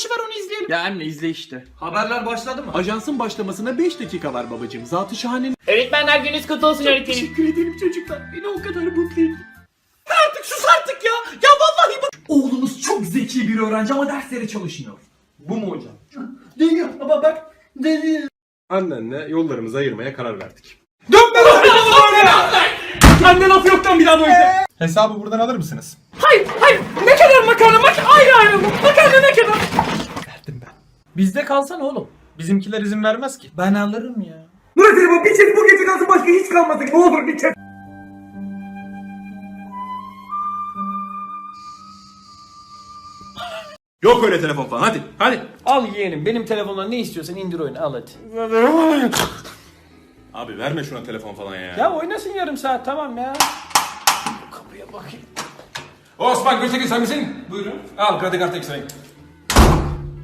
maçı var onu izleyelim. Ya anne izle işte. Haberler başladı mı? Ajansın başlamasına 5 dakika var babacığım. Zatı şahanenin. Öğretmenler gününüz kutlu olsun öğretmenim. Teşekkür ederim çocuklar. Beni o kadar mutlu ettin. Artık sus artık ya. Ya vallahi bak. Oğlunuz çok zeki bir öğrenci ama derslere çalışmıyor. Bu mu hocam? Değil ama bak. Değil. Annenle yollarımızı ayırmaya karar verdik. Anne laf yoktan bir daha böyle. Hesabı buradan alır mısınız? Hayır hayır. Ne kadar makarna mak ayrı ayrı mı? Makarna ne kadar? Verdim ben. Bizde kalsana oğlum. Bizimkiler izin vermez ki. Ben alırım ya. Yok öyle telefon falan hadi hadi. Al yeğenim benim telefondan ne istiyorsan indir oyunu al hadi. Abi verme şuna telefon falan ya. Ya oynasın yarım saat tamam ya. Kapıya bakayım. Osman Gültekin sen misin? Buyurun. Al kredi kartı ekstrayı.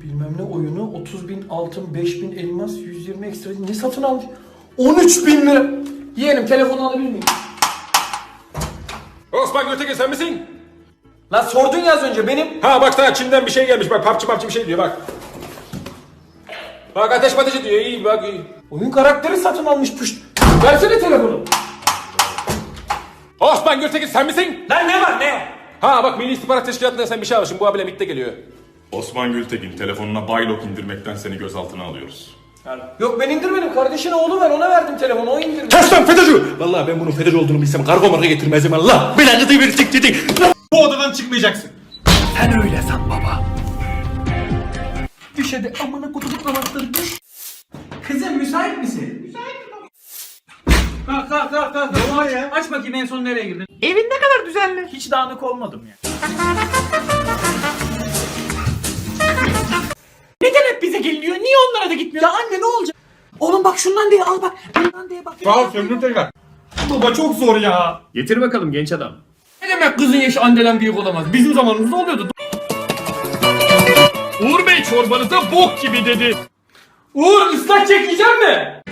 Bilmem ne oyunu 30 bin altın 5 bin elmas 120 ekstra ne satın almış? 13 bin lira. Yeğenim telefonu alabilir miyim? Osman Gültekin sen misin? Lan sordun ya az önce benim. Ha bak daha Çin'den bir şey gelmiş bak papçı papçı bir şey diyor bak. Bak ateş patıcı diyor iyi bak iyi. Oyun karakteri satın almış püşt. Versene telefonu. Osman Gültekin sen misin? Lan ne var ne? Ha bak Milli İstihbarat Teşkilatı'nda sen bir şey almışsın bu abiyle MİT'te geliyor. Osman Gültekin telefonuna Baylok indirmekten seni gözaltına alıyoruz. Yok ben indirmedim kardeşine oğlu ver ona verdim telefonu o indirdi. Kes lan FETÖ'cü! Vallahi ben bunun FETÖ'cü olduğunu bilsem kargo marka getirmezdim Allah. Belanızı verecek dedi. Bu odadan çıkmayacaksın. Sen öyle san baba. Düş hadi amına anahtarı düş. Kızım müsait misin? Müsaitim baba. Kalk kalk kalk kalk. Aç, aç bakayım en son nereye girdin? Evin ne kadar düzenli. Hiç dağınık olmadım ya. Neden hep bize geliniyor? Niye onlara da gitmiyor? Ya anne ne olacak? Oğlum bak şundan diye al bak. Bundan diye bak. Sağ ol tekrar. Baba çok zor ya. Getir bakalım genç adam. Ne demek kızın yaşı anneden büyük olamaz? Bizim zamanımızda oluyordu. Uğur Bey çorbanıza bok gibi dedi. Uğur ıslak çekeceğim mi?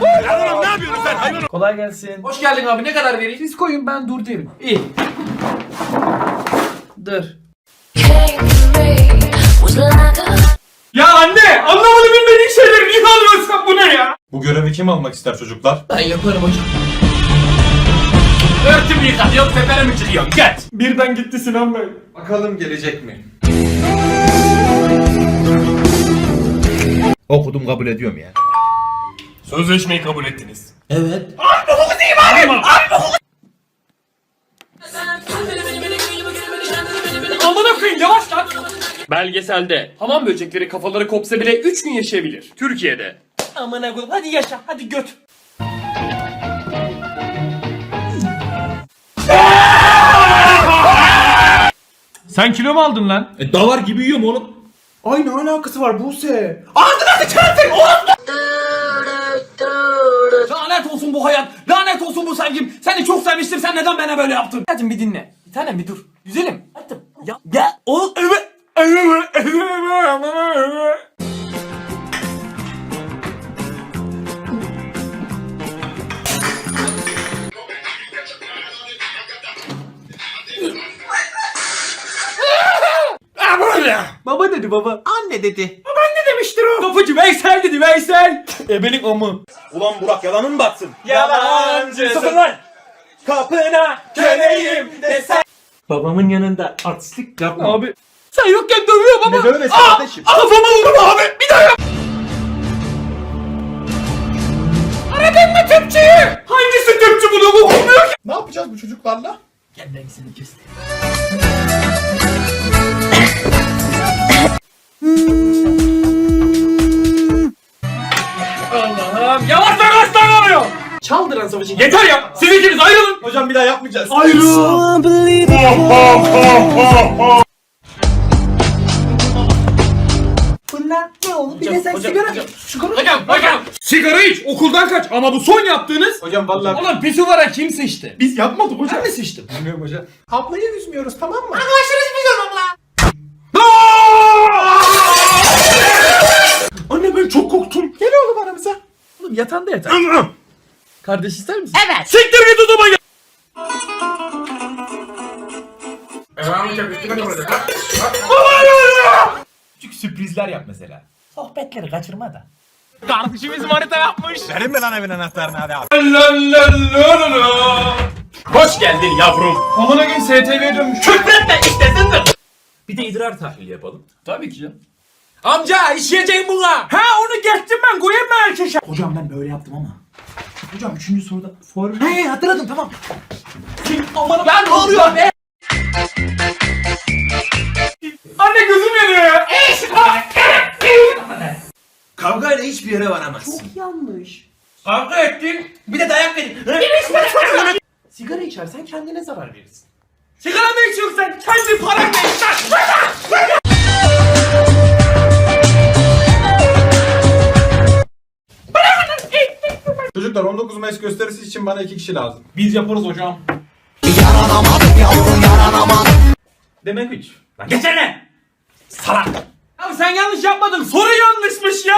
Ne yapıyorsun sen hayvan? Kolay gelsin. Hoş geldin abi. Ne kadar vereyim? Siz koyun ben dur derim. İyi. Dur. Ya anne! Anlamadı bilmediğin şeyleri niye alıyorsun bu ne ya? Bu görevi kim almak ister çocuklar? Ben yaparım hocam. Örtümü yıkat yok tepene mi çıkıyorsun? Get! Birden gitti Sinan Bey. Bakalım gelecek mi? Okudum kabul ediyorum ya. Sözleşmeyi kabul ettiniz. Evet. Amına koyayım yavaş lan. Belgeselde hamam böcekleri kafaları kopsa bile 3 gün yaşayabilir. Türkiye'de. Amına koyayım hadi yaşa hadi göt. Sen kilo mu aldın lan? E, davar gibi yiyorum oğlum. Ay ne alakası var Buse? Lanet olsun bu hayat. Lanet olsun bu sevgim. Seni çok sevmiştim. Sen neden bana böyle yaptın? Hadi bir dinle. Bir tanem bir dur. Güzelim. Hadi. Ya. Ya. O. Evet. Baba dedi baba. Anne dedi. Babaanne demiştir o. Kapıcı Veysel dedi Veysel. Ebenin amı. Ulan Burak yalanın batsın. Yalancı. Sakın lan. Kapına köleyim desen. Babamın yanında artistlik yapma. Abi. Sen yokken dövüyor baba. Ne dövmesi kardeşim? Kafama vurdum abi. Bir daha yap. Aradın mı tüpçüyü? Hangisi tüpçü bunu bu olmuyor ki? Ne yapacağız bu çocuklarla? Gel ben seni kestim. Savaşı yeter ya. Siz ikiniz ayrılın. Hocam bir daha yapmayacağız. Ayrılın. Bunlar ne oldu? Bir de sen sigara Sigara Hocam hocam. Sigara iç okuldan kaç ama bu son yaptığınız. Hocam vallahi Oğlum pisuvara kim sıçtı? biz yapmadık hocam. Ben mi sıçtım? Bilmiyorum hocam. Ablayı üzmüyoruz tamam mı? Anne ben çok korktum. Gel oğlum aramıza. Oğlum yatağında yatar. Kardeş ister misin? Evet. Siktir git odama gel. Küçük sürprizler yap mesela. Sohbetleri kaçırma da. Kardeşimiz manita yapmış. Verin mi lan evin anahtarını hadi abi. Hoş geldin yavrum. Amına gün STV'ye dönmüş. Bir de idrar tahlili yapalım. Tabii ki canım. Amca işleyeceğim buna. Ha onu geçtim ben koyayım mı erkeşe? Hocam ben böyle yaptım ama. Hocam üçüncü soruda form... He hatırladım tamam. Aman ben ne oluyor be? Anne gözüm yanıyor ya. Kavgayla hiçbir yere varamazsın. Yanlış. Kavga ettin. Bir de dayak verin. Sigara içersen kendine zarar verirsin. Sigara mı içiyorsun sen? Kendi paranla iç Çocuklar 19 Mayıs gösterisi için bana iki kişi lazım. Biz yaparız hocam. Demek üç. Lan geçene. Salak. Abi sen yanlış yapmadın. Soru yanlışmış ya.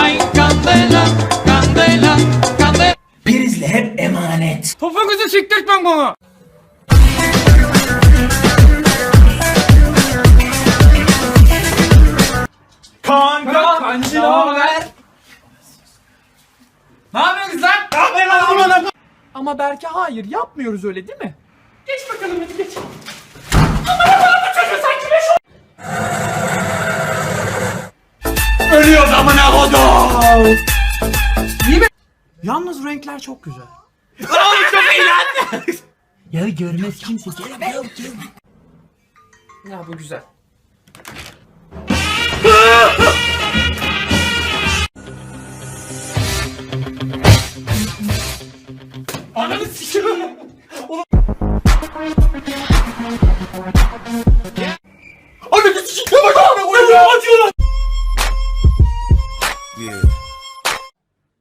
Ay kandela, kandela, kandela. Prizle hep emanet. Topuğunuzu siktirtmem bana. Kanka, ne haber? Ne yapıyorsun sen? Ne yapıyorsun lan? Ama Berke hayır yapmıyoruz öyle değil mi? Geç bakalım hadi geç. Ölüyoruz amına kodum. İyi mi? Yalnız renkler çok güzel. Oğlum çok iyi lan. ya görmez kimse. Ya bu güzel. Ananı sikiyorum. Ananı sikiyorum. Bak abi oyunu atıyorlar.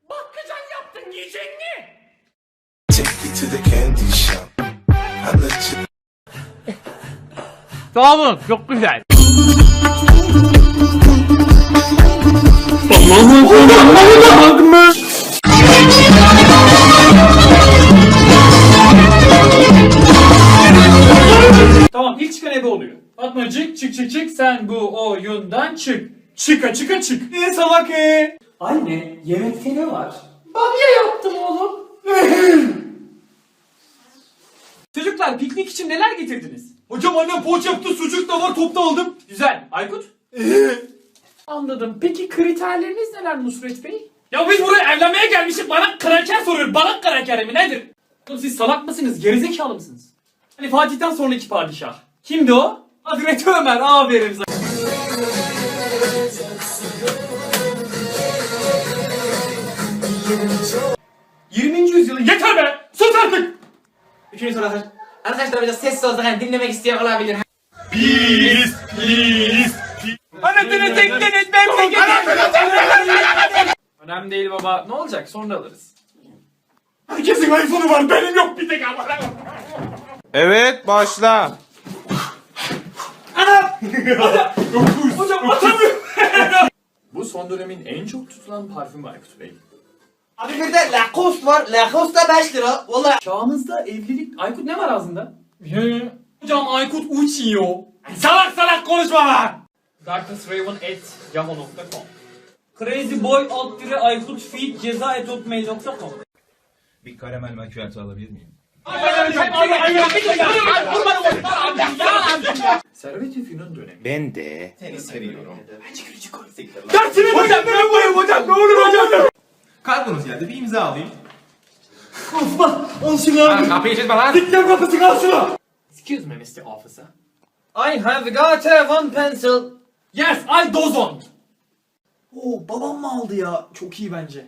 Bakkacan yaptın yiyecek mi? Take you to the candy shop. I let you olun çok güzel. Tamam oluyor. Fatmacık çık çık çık sen bu oyundan çık. Çıka çıka çık. Ne salak e? Anne yemekte ne var? Bamya yaptım oğlum. Çocuklar piknik için neler getirdiniz? Hocam annem poğaça yaptı sucuk da var topta aldım. Güzel. Aykut? Anladım. Peki kriterleriniz neler Nusret Bey? Ya biz buraya evlenmeye gelmişiz. Bana kraker soruyor. Bana kraker mi nedir? Oğlum siz salak mısınız? Gerizekalı mısınız? Hani Fatih'ten sonraki padişah. Kimdi o? Hazreti Ömer. Aferin sana. ...20. yüzyılın... Yeter be! Sus artık! Üçüncü soru arkadaşlar. Arkadaşlar biraz sessiz olsak hani dinlemek isteyen olabilir. Anasını tektiniz memleketi! Önemli değil baba. Ne olacak? Sonra alırız. Herkesin iPhone'u var benim yok bir tek ama. Evet başla. Hocam atamıyorum. Bu son dönemin en çok tutulan parfümü Aykut Bey. Abi bir de Lacoste var. Lacoste da 5 lira. Valla. Çağımızda evlilik... Aykut ne var ağzında? Hocam Aykut uçuyor. Salak salak konuşma lan! Darknessraven at yahoo.com Crazyboy alt Aykut feed ceza et hotmail.com Bir karamel macchiato alabilir miyim? Servet-i Fünun dönemi. Ben de. Dersini hocam ben koyayım hocam ne olur hocam. Kargonuz geldi bir imza alayım. Al şunu abi. Kapıyı çizme lan. Dikkat kapısı al şunu. Excuse me Mr. Officer. I have got a one pencil. Yes I dozon. Oo babam mı aldı ya? Çok iyi bence.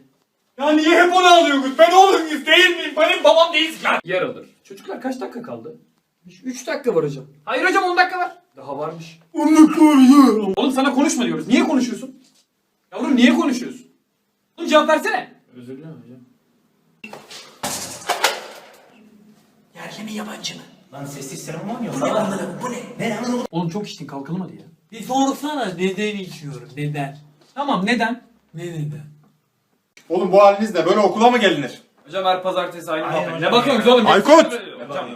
Ya niye hep onu alıyorsunuz? Ben oğlum muyuz değil miyim? Benim babam değiliz ya. Yer alır. Çocuklar kaç dakika kaldı? 3 dakika var hocam. Hayır hocam 10 dakika var. Daha varmış. Oğlum sana konuşma diyoruz. Niye konuşuyorsun? Yavrum niye konuşuyorsun? Oğlum cevap versene. Özür dilerim hocam. Yerli mi yabancı mı? Lan sessiz seremon yok. Bu ne lan? Bu ne? Ne lan? Oğlum çok içtin kalkalım hadi ya. Bir sorsana neden içiyorum neden? Tamam neden? Ne neden? Oğlum bu halinizle böyle okula mı gelinir? Hocam her pazartesi aynı muhabbet. Ne bakıyorsunuz oğlum? Aykut! Hocam,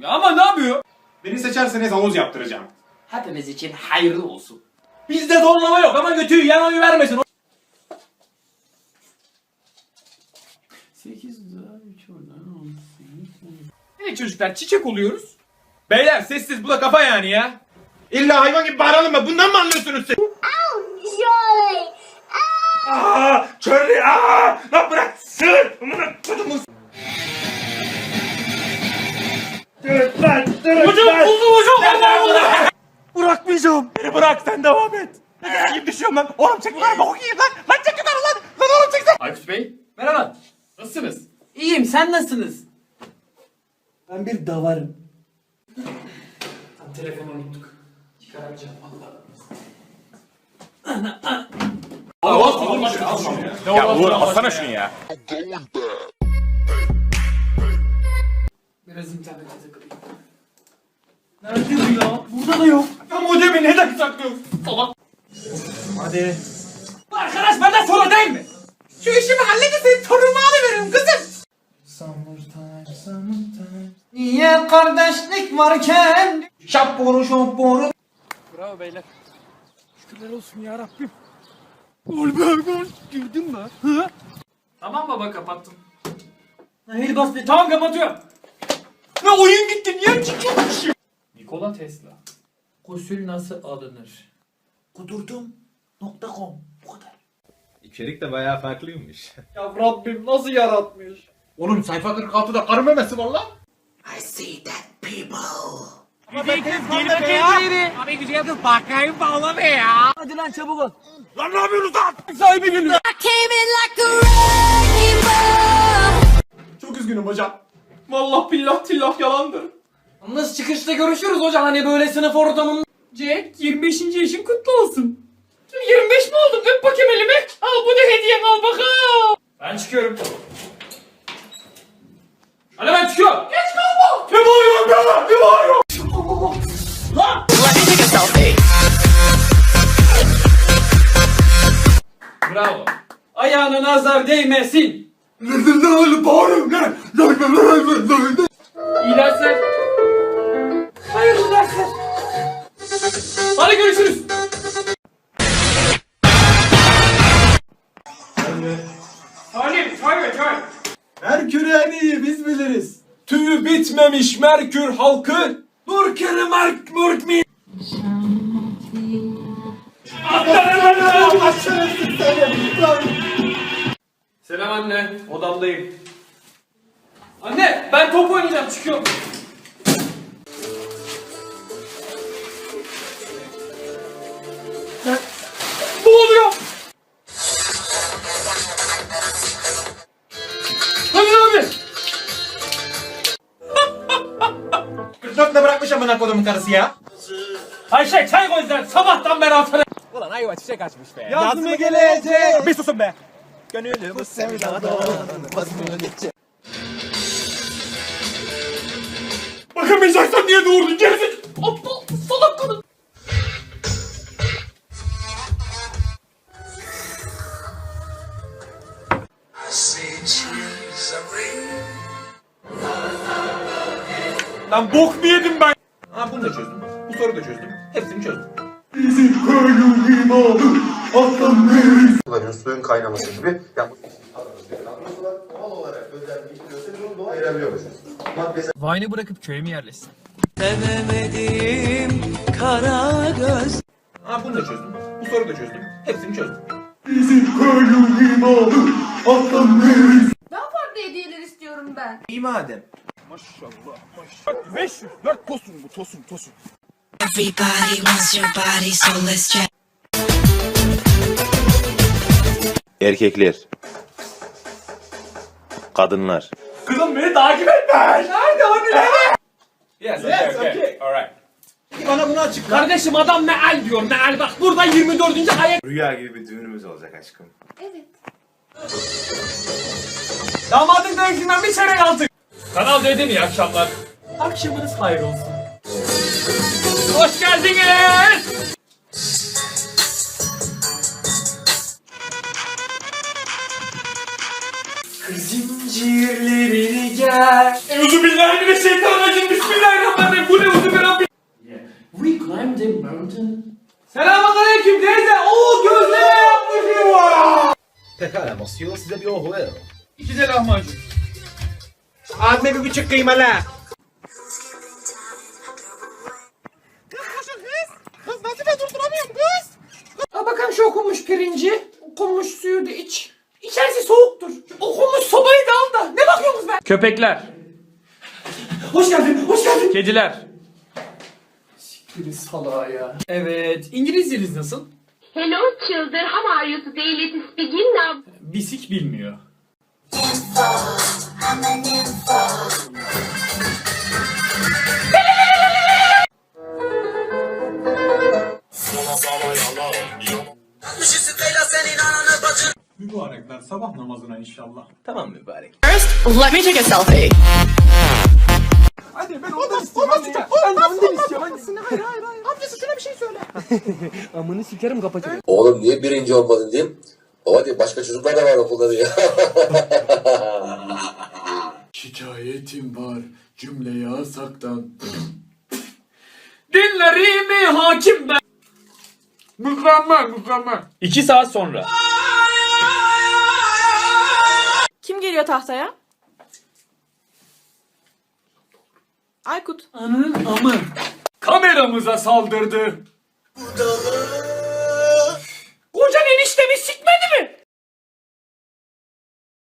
Ya ama ne yapıyor? Beni seçerseniz havuz yaptıracağım. Hepimiz için hayırlı olsun. Bizde zorlama yok ama götüyü yan oyu vermesin. 8 daha 3 oradan Evet çocuklar çiçek oluyoruz. Beyler sessiz bu da kafa yani ya. İlla hayvan gibi bağıralım mı? Bundan mı anlıyorsunuz siz? Aa, Charlie, aa, lan bırak, sığır, amına kodumun. Dur lan, dur Hocam buldum hocam. Allah Allah. Bırakmayacağım. Beni bırak, sen devam et. Ne gibi düşüyorum lan? Oğlum çek lan, bok yiyin lan. Lan çek lan lan. Lan oğlum çek sen. Aykut Bey, Merhaba. nasılsınız? İyiyim sen nasılsınız? Ben bir davarım. Telefonu unuttuk. Çıkaramayacağım valla. Ya Uğur, alsana şunu ya. Biraz internete takılayım. Nerede bu ya? Burada da yok. Ya modemi neden saklıyorsun? Salak. Hadi. Arkadaş benden sonra değil mi? Şu işimi halledin torunumu alıveririm kızım. Niye kardeşlik varken? Şapboru şapboru. Tamam baba kapattım. Hayır bas be. Tamam kapatıyorum. Ne oyun gitti niye çıkıyormuş? Nikola Tesla. Gusül nasıl alınır? Kudurdum.com Bu kadar. İçerik de bayağı farklıymış. Ya Rabbim nasıl yaratmış? Oğlum sayfa 46'da karı memesi var lan. I came in like a rainbow. Çok üzgünüm hocam. Vallahi billah tillah yalandır. Nasıl çıkışta görüşürüz hocam hani böyle sınıf ortamında. Jack 25. yaşın kutlu olsun. 25 mi oldum? Öp bakayım elimi. Al bu da hediyen al bakalım. Ben çıkıyorum. Hadi ben çıkıyorum. Geç kalma. Ne bağırıyorsun be? Ne bağırıyorsun? Lan! Bravo. Ayağına nazar değmesin. İyi dersler. Hayırlı dersler. Hadi görüşürüz. Salim, çay çay. Merkür en iyi biz biliriz. Tüyü bitmemiş Merkür halkı. Murkeri Mark Murk Selam anne, odamdayım. Anne, ben top oynayacağım, çıkıyorum. Ne? Oluyor? Hadi abi. 44'te bırakmış amına kodumun karısı ya. Ayşe çay koy sen, sabahtan beri atana. Yaz mı gelecek? Bir susun be. Bakamayacaksan niye doğurdun gerizek? Aptal, salak kadın. Lan bok mu yedim ben? Ha bunu da çözdüm. Bu soruyu da çözdüm. Hepsini çözdüm. Kullanıyoruz suyun kaynaması gibi. Yani doğal olarak özelleştiriyorsa biz onu doğal ayırabiliyoruz. Maddesel Vine'ı bırakıp köye mi yerleşsin? Ha bunu da çözdüm. Bu soruyu da çözdüm. Hepsini çözdüm. Daha farklı hediyeler istiyorum ben. İyi madem. Everybody wants your body, so let's check. Erkekler. Kadınlar. Kızım beni takip etme. Nerede hani nerede? Yes, okay, okay. Alright. Bana bunu açıkla. Kardeşim adam meal diyor meal bak burada 24. ayet. rüya gibi bir düğünümüz olacak aşkım. Evet. Damadın dövüşünden bir çeyrek aldık. Kanal D'de iyi akşamlar. Akşamınız hayır olsun. Hoş geldiniz. Zincirlerini gel. Euzubillahimineşşeytanirracim. Bismillahirrahmanirrahim. Bu ne uzun bir climb the mountain. Selamünaleyküm teyze. Oo gözleme yapmışım. Pekala Monsieur, size bir ohu ver. İki de lahmacun. Abime bir buçuk kıymalı. Pirinci. Okunmuş suyu da iç. İçerisi soğuktur. Okunmuş sobayı da al da. Ne bakıyorsunuz be? Köpekler, Hoş geldin, hoş geldin. kediler, Siktirin salağa ya. Evet, İngilizceniz nasıl? Hello children, how are you today? Let's begin now. Bisik bilmiyor. Mübarekler sabah namazına inşallah. Tamam mübarek. Let me take a selfie. Hadi ben ondan istiyorum. Olmaz ya. Ben de ondan istiyorum. Hadi. Hayır hayır hayır. Amcası şuna bir şey söyle. Oğlum niye birinci olmadın diyeyim. Baba diyor başka çocuklar da var okulda diyor. Şikayetim var cümle yasaktan. Dinlerimi hakim ben. Mükemmel, mükemmel. İki saat sonra. geliyor tahtaya? Aykut. Anın amı. Kameramıza saldırdı. Budalı.